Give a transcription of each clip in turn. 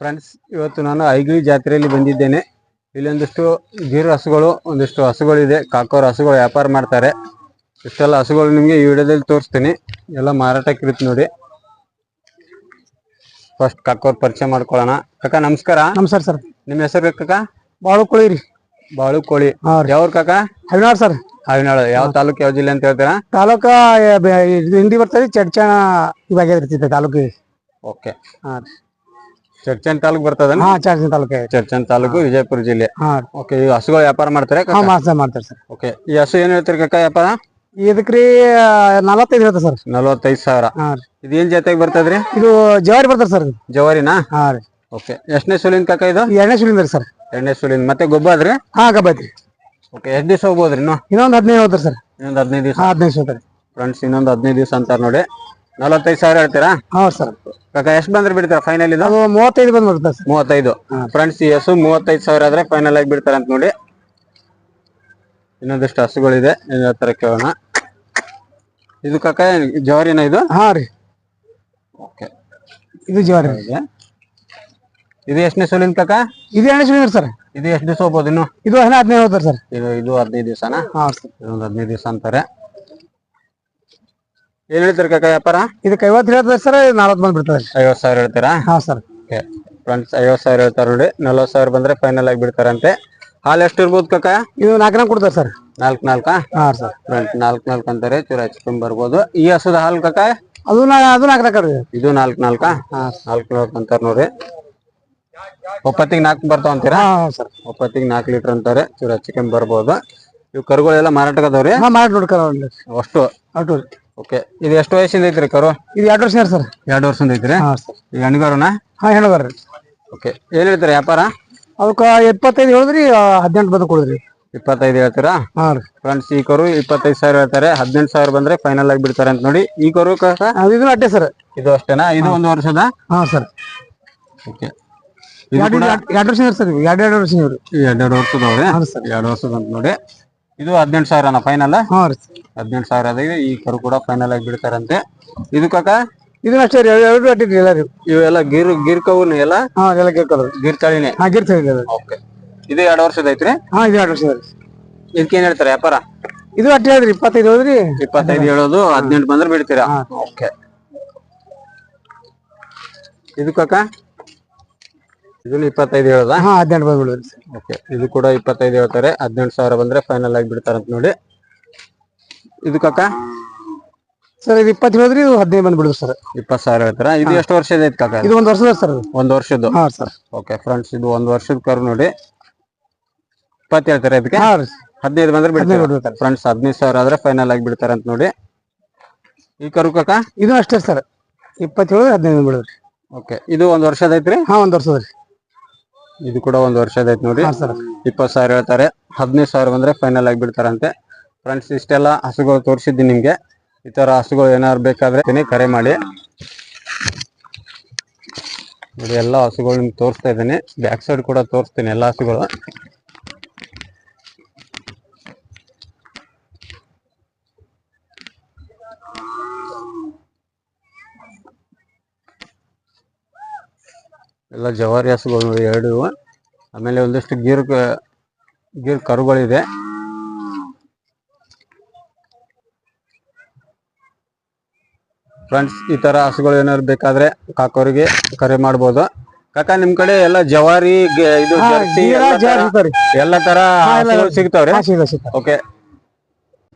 Friends ಇವತ್ತು ನಾನು ಐಗಿಳಿ ಜಾತ್ರೆಯಲ್ಲಿ ಬಂದಿದ್ದೇನೆ. ಇಲ್ಲಿ ಒಂದಿಷ್ಟು ಗೀರ್ ಹಸುಗಳು ಒಂದಿಷ್ಟು ಹಸುಗಳಿದೆ. ಕಾಕೋರ ಹಸುಗಳು ವ್ಯಾಪಾರ ಮಾಡ್ತಾರೆ. ಇಷ್ಟೆಲ್ಲ ಹಸುಗಳು ನಿಮಗೆ ಈ ವಿಡಿಯೋದಲ್ಲಿ ತೋರಿಸ್ತೀನಿ. ಎಲ್ಲ ಮಾರಾಟಕ್ಕೆ ಇರುತ್ತೆ ನೋಡಿ. ಫಸ್ಟ್ ಕಾಕೋರ್ ಪರಿಚಯ ಮಾಡ್ಕೊಳ್ಳೋಣ. ಕಾಕ ನಮಸ್ಕಾರ. ನಮಸ್ಕಾರ ಸರ್. ನಿಮ್ಮ ಹೆಸರು ಕಾಕ? ಬಾಳು ಕೋಳಿ ರೀ ಬಾಳು ಕೋಳಿ ಯಾವ್ರ ಕಾಕ? ಹವಿನಾಳ್ ಸರ್. ಹಾವಿನಾಳ ಯಾವ ತಾಲೂಕು ಯಾವ ಜಿಲ್ಲೆ ಅಂತ ಹೇಳ್ತೀರಾ? ತಾಲೂಕಾ ಹಿಂದಿ ಬರ್ತದೆ ಚಡ್ಚಣ ಇವಾಗ ಇರ್ತೈತೆ ತಾಲೂಕಿಗೆ. ಓಕೆ. ಹಾಂ ರೀ. ಚರ್ಚನ್ ತಾಲೂಕ್ ಬರ್ತದ ಹಾ ತಾಲೂಕ್ ತಾಲೂಕು. ಚರ್ಚನ್ ತಾಲೂಕು ವಿಜಯಪುರ ಜಿಲ್ಲೆ. ಹಾ. ಓಕೆ ಈ ಹಸುಗಳು ವ್ಯಾಪಾರ ಮಾಡ್ತಾರೆ ಹಾ ಮಾಸ ಮಾಡ್ತಾರೆ ಸರ್. ಓಕೆ ಈ ಹಸು ಏನ್ ಹೇಳ್ತೀರಿ ಕಕ್ಕ ವ್ಯಾಪಾರ? ಇದಕ್ರಿ ನಲವತ್ತೈದು ಹೇಳ್ತಾರೆ ಸರ್. ನಲವತ್ತೈದು ಸಾವಿರ. ಹಾ ರೀ. ಇದೇನ್ ಜೊತೆಗೆ ಬರ್ತದ್ರಿ? ಇದು ಜವಾರಿ ಬರ್ತಾರೆ ಸರ್. ಜವಾರಿನಾ? ಹಾ ರೀ. ಓಕೆ ಎಷ್ಟನೇ ಸುಲಿನ್ ಕಕ್ಕ ಇದು? ಎರಡನೇ ಸುಲಿಂದ ರೀ ಸರ್. ಎರಡನೇ ಸುಲಿನ್. ಮತ್ತೆ ಗೊಬ್ಬ ಆದ್ರೆ ಹಾ ಗಬ್ಬೈತ್ರಿ ಓಕೆ ಎಷ್ಟು ದಿವಸ ಹೋಗ್ಬೋದ್ರಿ ಇನ್ನು? ಇನ್ನೊಂದು ಹದಿನೈದು ಹೋದ್ರಿ ಸರ್. ಇನ್ನೊಂದು ಹದಿನೈದು ದಿವಸ? ಹಾ ಹದಿನೈದು ಹೋಗ್ತಾರೆ ಫ್ರೆಂಡ್ಸ್ ಇನ್ನೊಂದು ಹದಿನೈದು ದಿವಸ ಅಂತಾರ ನೋಡಿ. ನಲವತ್ತೈದು ಸಾವಿರ ಹೇಳ್ತೀರಾ? ಹಾ ಸರ್. ಕಾಕ ಎಷ್ಟು ಬಂದ್ರೆ ಬಿಡ್ತಾರ ಫೈನಲ್ ಇದು? ಅದು ಮೂವತ್ತೈದು ಬಂದು ಬರ್ತದೆ ಸರ್. ಮೂವತ್ತೈದು. ಫ್ರೆಂಡ್ಸ್ ಈ ಹಸು ಮೂವತ್ತೈದು ಸಾವಿರ ಆದ್ರೆ ಫೈನಲ್ ಆಗಿ ಬಿಡ್ತಾರೆ ಅಂತ ನೋಡಿ. ಇನ್ನೊಂದಿಷ್ಟು ಹಸುಗಳಿದೆ. ಏನ್ ಹೇಳ್ತಾರೆ ಕೇಳೋಣ. ಇದು ಕಾಕ ಜವಾರಿನ ಇದು? ಹಾ ರೀ. ಓಕೆ ಇದು ಜವಾರಿ. ಇದು ಎಷ್ಟನೇ ಸೋಲಿನ ಕಾಕ? ಇದು ಎರಡನೇ ಸುಲಿಂದ ಸರ್. ಇದು ಎಷ್ಟು ದಿವಸ ಹೋಗ್ಬೋದು ಇನ್ನು? ಇದು ಹದಿನೈದು ಹದಿನೈದು ಹೋಗ್ತಾರೆ ಸರ್. ಇದು ಇದು ಹದಿನೈದು ದಿವಸನಾ? ಹಾ ಸರ್. ಇದೊಂದು ಹದಿನೈದು ದಿವಸ ಅಂತಾರೆ. ಏನ್ ಹೇಳ್ತೀರಿ ಕಾಕ ವ್ಯಾಪಾರ? ಇದಕ್ಕೆ ಐವತ್ತು ಹೇಳ್ತಾರೆ ಸರ್ ನಲ್ವತ್ತು ಬಂದು ಬಿಡ್ತಾರೆ ಸಾವಿರ ಹೇಳ್ತೀರಾ? ಹಾ ಸರ್. ಓಕೆ. ಫ್ರೆಂಡ್ಸ್ ಐವತ್ತು ಸಾವಿರ ಹೇಳ್ತಾರ ನೋಡಿ ನಲ್ವತ್ತು ಸಾವಿರ ಬಂದ್ರೆ ಫೈನಲ್ ಆಗಿ ಬಿಡ್ತಾರಂತೆ. ಹಾಲು ಎಷ್ಟು ಇರ್ಬೋದು ಕಾಕ? ಇದು ನಾಲ್ಕು ನಾಲ್ಕು ಕೊಡ್ತಾರೆ ಸರ್. ನಾಲ್ಕು ನಾಲ್ಕ? ಹಾ ಸರ್. ಫ್ರೆಂಡ್ ನಾಲ್ಕು ನಾಲ್ಕು ಅಂತಾರೆ ಚೂರು ಹಚ್ಕೊಂಡ್ ಬರ್ಬೋದು. ಈ ಹಸುದ ಹಾಲು ಕಾಕ? ಅದು ನಾ ಅದು ನಾಲ್ಕು ನಾಲ್ಕು ರೀ ಇದು ನಾಲ್ಕು ನಾಲ್ಕಾ? ನಾಲ್ಕು ನಾಲ್ಕು ಅಂತಾರೆ ನೋಡಿ. ಒಪ್ಪತ್ತಿಗೆ ನಾಲ್ಕು ಬರ್ತಾವ ಅಂತೀರಾ? ಹಾ ಸರ್. ಒಪ್ಪತ್ತಿಗೆ ನಾಲ್ಕು ಲೀಟರ್ ಅಂತಾರೆ ಚೂರು ಹಚ್ಕೊಂಡ್ ಬರ್ಬೋದು. ಇವು ಕರುಗಳೆಲ್ಲ ಮಾರಾಟಕ್ಕದವ್ರಿ ಹಾ ಮಾಡಿ ನೋಡ್ಕೊಂಡು ಅಷ್ಟು. ಅಷ್ಟು ಓಕೆ ಇದು ಎಷ್ಟು ವಯಸ್ಸಿಂದ ಐತ್ರಿ ಕರು? ಇದು ಎರಡು ವರ್ಷ ಸರ್. ಎರಡು ವರ್ಷದಿಂದ ಐತ್ರಿ ಹಾಂ ಸರ್. ಈಗ ಹೆಣ್ಗಾರುನಾ? ಹಾ ಹೆಣ್ಗಾರ. ರೀ ಓಕೆ ಏನ್ ಹೇಳ್ತೀರಿ ವ್ಯಾಪಾರ? ಅದಕ್ಕೆ ಇಪ್ಪತ್ತೈದು ಹೇಳಿದ್ರಿ ಹದಿನೆಂಟು ಬಂದು ಕೊಡಿದ್ರಿ. ಇಪ್ಪತ್ತೈದು ಹೇಳ್ತೀರಾ? ಹಾ ರೀ. ಫ್ರೆಂಡ್ಸ್ ಈ ಕರು ಇಪ್ಪತ್ತೈದು ಸಾವಿರ ಹೇಳ್ತಾರೆ ಹದಿನೆಂಟು ಸಾವಿರ ಬಂದ್ರೆ ಫೈನಲ್ ಆಗಿ ಬಿಡ್ತಾರೆ ಅಂತ ನೋಡಿ ಈ ಕರು ಕಾಕ ಇದು ಅಟ್ಟೆ ಸರ್. ಇದು ಅಷ್ಟೇನಾ? ಇದು ಒಂದು ವರ್ಷದ? ಹಾ ಸರ್. ಓಕೆ. ಎರಡು ಎರಡು ವರ್ಷ ಸರ್ ಎರಡು ಎರಡು ವರ್ಷ ಎರಡು ವರ್ಷದವ್ರೆ? ಸರ್. ಎರಡು ವರ್ಷದ ಅಂತ ನೋಡಿ. ಇದು ಹದಿನೆಂಟು ಸಾವಿರನ ಫೈನಲ್ ರೀ. ಹದಿನೆಂಟು ಸಾವಿರ ಅದ ಈ ಕರು ಕೂಡ ಫೈನಲ್ ಆಗಿ ಬಿಡ್ತಾರಂತೆ. ಇದು ಕಾಕ? ಇದನ್ನ ಅಷ್ಟೇ ರೀ ಎರಡು ಎರಡು ಎಲ್ಲ ರೀ. ಇವೆಲ್ಲ ಗಿರ್ ಗೀರ್ ಕವುನ ಎಲ್ಲ? ಹಾ ಎಲ್ಲ ಗೀರ್ ತಳಿನೇ? ಹಾ ಗಿರ್ತ ಇದೆ ಓಕೆ. ಇದು ಎರಡು ವರ್ಷದ ಐತ್ರಿ? ಹಾ ಇದು ಎರಡು ವರ್ಷದ ರೀ ಇದಕ್ಕೆ ಏನ್ ಹೇಳ್ತಾರೆ ವ್ಯಾಪಾರ? ಇದು ಅಟ್ಟಿ ಹೇಳಿದ್ರಿ ಇಪ್ಪತ್ತೈದು ಹೋದ್ರಿ ಇಪ್ಪತ್ತೈದು ಹೇಳೋದು ಹದಿನೆಂಟು ಬಂದ್ರೆ ಬಿಡ್ತೀರಾ? ಓಕೆ. ಇದು ಕಾಕ? ಇದನ್ನು ಇಪ್ಪತ್ತೈದು ಹೇಳೋದಾ? ಹಾ ಹದಿನೆಂಟು ಬಂದು ಸರ್. ಓಕೆ ಇದು ಕೂಡ ಇಪ್ಪತ್ತೈದು ಹೇಳ್ತಾರೆ. ಹದಿನೆಂಟು ಸಾವಿರ ಬಂದ್ರೆ ಫೈನಲ್ ಆಗಿ ಬಿಡ್ತಾರಂತ ನೋಡಿ. ಇದು ಕಾಕ? ಸರ್ ಇದು ಇಪ್ಪತ್ತು ಹೇಳಿದ್ರೆ ಇದು ಹದಿನೈದು ಬಂದು ಬಿಡುದು ಸರ್. ಇಪ್ಪತ್ತು ಸಾವಿರ ಹೇಳ್ತಾರ? ಇದು ಎಷ್ಟು ವರ್ಷದ ಐತಿ ಕಾಕ? ಇದು ಒಂದ್ ವರ್ಷದ ಸರ್ ಒಂದ್ ವರ್ಷದ್ದು? ಹಾ ಸರ್. ಓಕೆ ಫ್ರೆಂಡ್ಸ್ ಇದು ಒಂದ್ ವರ್ಷದ ಕರು ನೋಡಿ. ಇಪ್ಪತ್ತು ಹೇಳ್ತಾರೆ ಅದಕ್ಕೆ ಹಾ ರೀ ಹದಿನೈದು ಬಂದ್ರೆ ಹದಿನೈದು ಬಿಡ್ತಾರೆ ಬಿಡ್ತಾರೆ ಫ್ರೆಂಡ್ಸ್ ಹದಿನೈದು ಸಾವಿರ ಆದ್ರೆ ಫೈನಲ್ ಆಗಿ ಬಿಡ್ತಾರಂತ ನೋಡಿ. ಈ ಕರು ಕಾಕ? ಇದು ಅಷ್ಟೇ ಸರ್. ಇಪ್ಪತ್ತೇಳು ಹದಿನೈದು ಬಿಡುದು ಓಕೆ ಇದು ಒಂದ್ ವರ್ಷದ ಐತ್ರಿ? ಹಾ ಒಂದ್ ವರ್ಷದ ರೀ ಇದು ಕೂಡ ಒಂದು ವರ್ಷದ ಐತೆ ನೋಡಿ. ಸರ್. ಇಪ್ಪತ್ತು ಸಾವಿರ ಹೇಳ್ತಾರೆ. ಹದಿನೈದು ಸಾವಿರ ಬಂದ್ರೆ ಫೈನಲ್ ಆಗಿ ಬಿಡ್ತಾರಂತೆ. ಫ್ರೆಂಡ್ಸ್ ಇಷ್ಟೆಲ್ಲ ಹಸುಗಳು ತೋರಿಸಿದ್ದೀನಿ ನಿಮಗೆ. ಈ ತರ ಹಸುಗಳು ಏನಾದ್ರು ಬೇಕಾದ್ರೆ ತಿನ್ನಿ ಕರೆ ಮಾಡಿ. ನೋಡಿ ಎಲ್ಲ ಹಸುಗಳು ನಿಮ್ಗೆ ತೋರಿಸ್ತಾ ಇದ್ದೀನಿ. ಬ್ಯಾಕ್ ಸೈಡ್ ಕೂಡ ತೋರಿಸ್ತೀನಿ ಎಲ್ಲ ಹಸುಗಳು. ಎಲ್ಲ ಜವಾರಿ ಹಸುಗಳು ಎರಡು ಇವು. ಆಮೇಲೆ ಒಂದಿಷ್ಟು ಗೀರ್ ಗೀರ್ ಕರುಗಳಿದೆ. ಫ್ರೆಂಡ್ಸ್ ಈ ತರ ಹಸುಗಳು ಏನಾದ್ರು ಬೇಕಾದ್ರೆ ಕಾಕೋರಿಗೆ ಕರೆ ಮಾಡ್ಬೋದು. ಕಾಕ ನಿಮ್ ಕಡೆ ಎಲ್ಲ ಜವಾರಿ ಇದು ಜರ್ಸಿ ಎಲ್ಲ ತರ- ಸಿಗ್ತಾವ್ರಿ. ಓಕೆ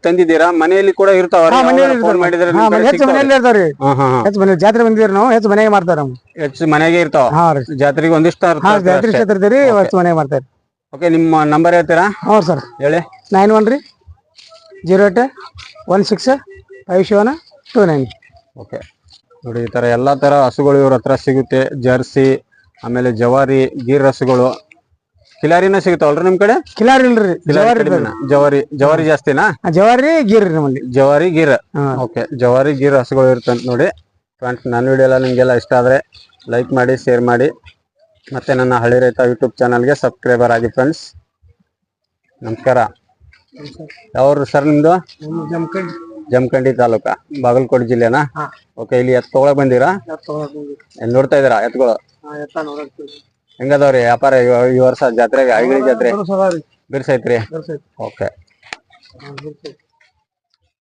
ತಂದಿದ್ದೀರಾ? ಮನೆಯಲ್ಲಿ ಕೂಡ ಇರ್ತಾವ ಹಾ ಮನೆಯಲ್ಲಿ ಫೋನ್ ಮಾಡಿದ್ರೆ ಹಾ ಮನೆ ಹೆಚ್ಚು ಮನೆಯಲ್ಲಿ ಇರ್ತಾವ್ರಿ. ಹಾ ಹಾ ಹಾ. ಹೆಚ್ಚು ಮನೆ ಜಾತ್ರೆ ಬಂದಿದ್ರಿ ನಾವು ಹೆಚ್ಚು ಮನೆಗೆ ಮಾಡ್ತಾರ ಹೆಚ್ಚು ಮನೆಗೆ ಇರ್ತಾವ? ಹಾ ರೀ. ಜಾತ್ರೆಗೆ ಒಂದಿಷ್ಟ ಹಾ ಜಾತ್ರೆ ಹೆಚ್ಚು ಮನೆಗೆ ಮಾಡ್ತಾರೆ ಓಕೆ ನಿಮ್ಮ ನಂಬರ್ ಹೇಳ್ತೀರಾ? ಹೌದು ಸರ್. ಹೇಳಿ. ನೈನ್ ಒನ್ ರೀ. Zero eight one six five seven two nine. Okay ನೋಡಿ ಈ ಥರ ಎಲ್ಲಾ ತರ ಹಸುಗಳು ಇವ್ರ ಹತ್ರ ಸಿಗುತ್ತೆ. ಜರ್ಸಿ ಆಮೇಲೆ ಜವಾರಿ ಗೀರ್ ಹಸುಗಳು. ಕಿಲಾರಿನ ಸಿಗ್ತಾವಲ್ರಿ ನಿಮ್ ಕಡೆ? ಕಿಲಾರಿ ಇಲ್ರಿ ಕಿಲಾರಿ ಜವಾರಿ ಕಡಿಮೆನಾ? ಜವಾರಿ ಜವಾರಿ ಜಾಸ್ತಿನಾ? ಜವಾರಿ ಗೀರ್ ರೀ ನಮ್ಮಲ್ಲಿ. ಜವಾರಿ ಗೀರ್. ಹಾ. ಓಕೆ ಜವಾರಿ ಗೀರ್ ಹಸುಗಳು ಇರ್ತಂತ ನೋಡಿ. ಫ್ರೆಂಡ್ಸ್ ನನ್ನ ವಿಡಿಯೋ ಎಲ್ಲ ನಿಮಗೆಲ್ಲ ಇಷ್ಟ ಆದರೆ ಲೈಕ್ ಮಾಡಿ ಶೇರ್ ಮಾಡಿ. ಮತ್ತೆ ನನ್ನ ಹಳ್ಳಿ ರೈತ ಯೂಟ್ಯೂಬ್ ಚಾನಲ್ಗೆ ಸಬ್ಸ್ಕ್ರೈಬರ್ ಆಗಿ ಫ್ರೆಂಡ್ಸ್ ನಮಸ್ಕಾರ. ಯಾವ್ರು ಸರ್ ನಿಮ್ದು? ಜಮಖಂಡಿ. ಜಮಖಂಡಿ ತಾಲೂಕಾ? ಬಾಗಲಕೋಟೆ ಜಿಲ್ಲೆನಾ? ಓಕೆ ಇಲ್ಲಿ ಎತ್ತು ತಗೊಳಕ್ ಬಂದಿರಾ? ಏನ್ ನೋಡ್ತಾ ಇದ್ದೀರಾ ಎತ್ಗಳು ಎತ್ತ ನೋಡಕ್ತೀವಿ ಹೆಂಗದವ್ರಿ ವ್ಯಾಪಾರ ಈ ವರ್ಷ ಜಾತ್ರೆಗೆ ಐಗಳಿ ಜಾತ್ರೆ ಬಿರ್ಸೈತ್ರಿ? ಓಕೆ